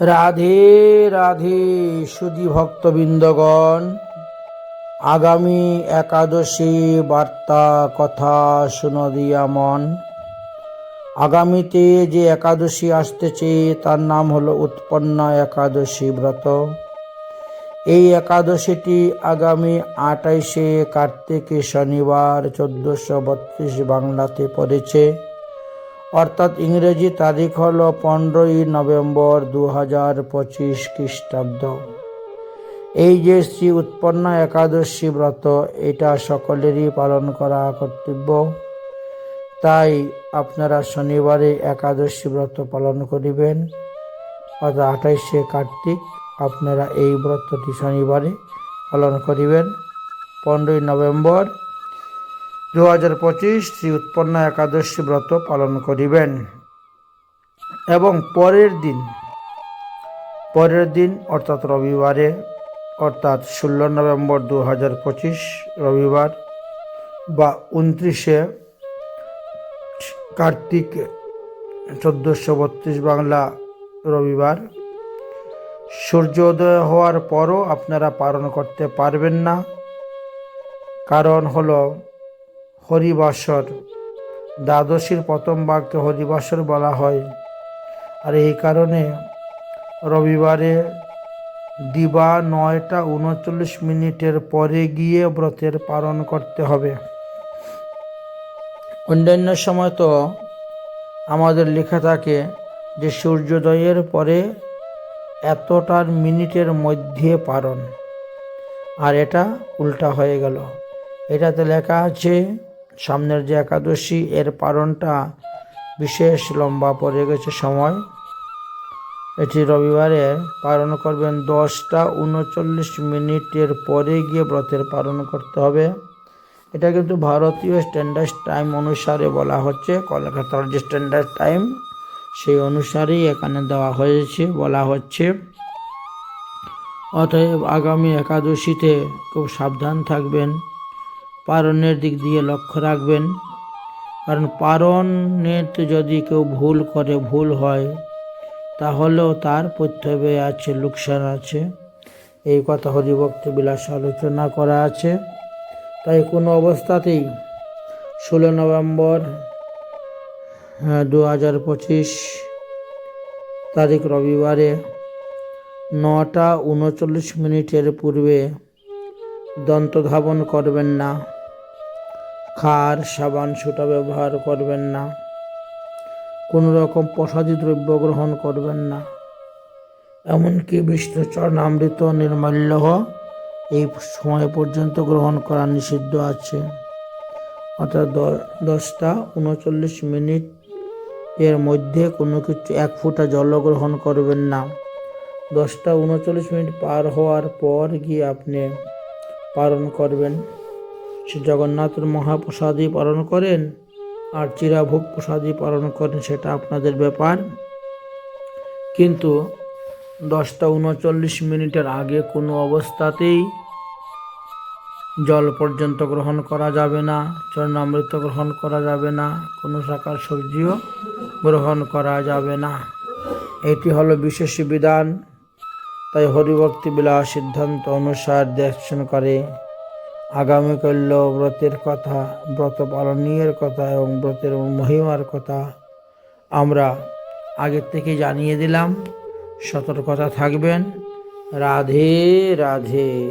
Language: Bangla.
রাধে রাধে, সুধী ভক্তবৃন্দগণ। আগামী একাদশী বার্তা কথা শুনদিয়া মন। আগামীতে যে একাদশী আসতেছে, তার নাম হলো উৎপন্না একাদশী ব্রত। এই একাদশীটি আগামী আটাইশে কার্তিকে শনিবার চোদ্দোশো বত্রিশ বাংলাতে পড়েছে। অর্থাৎ ইংরেজি তারিখ হলো পনেরোই নভেম্বর দু হাজার পঁচিশ খ্রিস্টাব্দ। এই যে শ্রী উৎপন্ন একাদশী ব্রত, এটা সকলেরই পালন করা কর্তব্য। তাই আপনারা শনিবারে একাদশী ব্রত পালন করিবেন। অর্থাৎ আঠাইশে কার্তিক আপনারা এই ব্রতটি শনিবারে পালন করিবেন। পনেরোই নভেম্বর দু হাজার পঁচিশ শ্রী উৎপন্না একাদশী ব্রত পালন করিবেন। এবং পরের দিন পরের দিন, অর্থাৎ রবিবারে, অর্থাৎ ষোলো নভেম্বর দু হাজার পঁচিশ রবিবার বা উনত্রিশে কার্তিক চোদ্দোশো বত্রিশ বাংলা রবিবার, সূর্যোদয় হওয়ার পরও আপনারা পালন করতে পারবেন না। কারণ হলো হরিবাসর। দ্বাদশীর প্রথম বাক্যে হরিবাসর বলা হয়। আর এই কারণে রবিবারে দিবা নয়টা উনচল্লিশ মিনিটের পরে গিয়ে ব্রতের পালন করতে হবে। অন্যান্য সময় তো আমাদের লেখা থাকে যে সূর্যোদয়ের পরে এতটার মিনিটের মধ্যে পারণ আর এটা উল্টা হয়ে গেল। এটাতে লেখা আছে সামনের যে একাদশী, এর পারণটা বিশেষ লম্বা পড়ে গেছে সময়। এটি রবিবারে পালন করবেন দশটা উনচল্লিশ মিনিটের পরে গিয়ে ব্রতের পালন করতে হবে। এটা কিন্তু ভারতীয় স্ট্যান্ডার্ড টাইম অনুসারে বলা হচ্ছে। কলকাতার যে স্ট্যান্ডার্ড টাইম সেই অনুসারেই এখানে দেওয়া হয়েছে, বলা হচ্ছে। অতএব আগামী একাদশীতে খুব সাবধান থাকবেন। পারণের দিক দিয়ে লক্ষ্য রাখবেন। কারণ পারণের যদি কেউ ভুল করে, ভুল হয়, তাহলেও তার পথ্যবে আছে, লোকসান আছে। এই কথা হরিভক্ত বিলাস আলোচনা করা আছে। তাই কোনো অবস্থাতেই ষোলো নভেম্বর দু হাজার পঁচিশ তারিখ রবিবারে নটা উনচল্লিশ মিনিটের পূর্বে দন্তধাবন করবেন না। খার, সাবান সুটা ব্যবহার করবেন না। কোনো রকম প্রসাদী দ্রব্য গ্রহণ করবেন না। এমনকি বিষ্ণু চরণামৃত নির্মাল্য এই সময় পর্যন্ত গ্রহণ করা নিষিদ্ধ আছে। অর্থাৎ দশটা উনচল্লিশ মিনিট এর মধ্যে কোনো কিছু এক ফুটা জল গ্রহণ করবেন না। দশটা উনচল্লিশ মিনিট পার হওয়ার পর গিয়ে আপনি পালন করবেন। শ্রী জগন্নাথের মহাপ্রসাদই পালন করেন আর চিরাভোগ প্রসাদই পালন করেন, সেটা আপনাদের ব্যাপার। কিন্তু দশটা উনচল্লিশ মিনিটের আগে কোনো অবস্থাতেই জল পর্যন্ত গ্রহণ করা যাবে না, চরণামৃত গ্রহণ করা যাবে না, কোনো শাকার সবজিও গ্রহণ করা যাবে না। এটি হলো বিশেষ বিধান। তাই হরিভক্তি বিলাস সিদ্ধান্ত অনুসার দর্শন করে। আগামীকাল ব্রতের কথা ব্রত পালনীয়ের কথা এবং ব্রতের মহিমার কথা আমরা আগের থেকে জানিয়ে দিলাম। সতর্কতা থাকবেন। রাধে রাধে।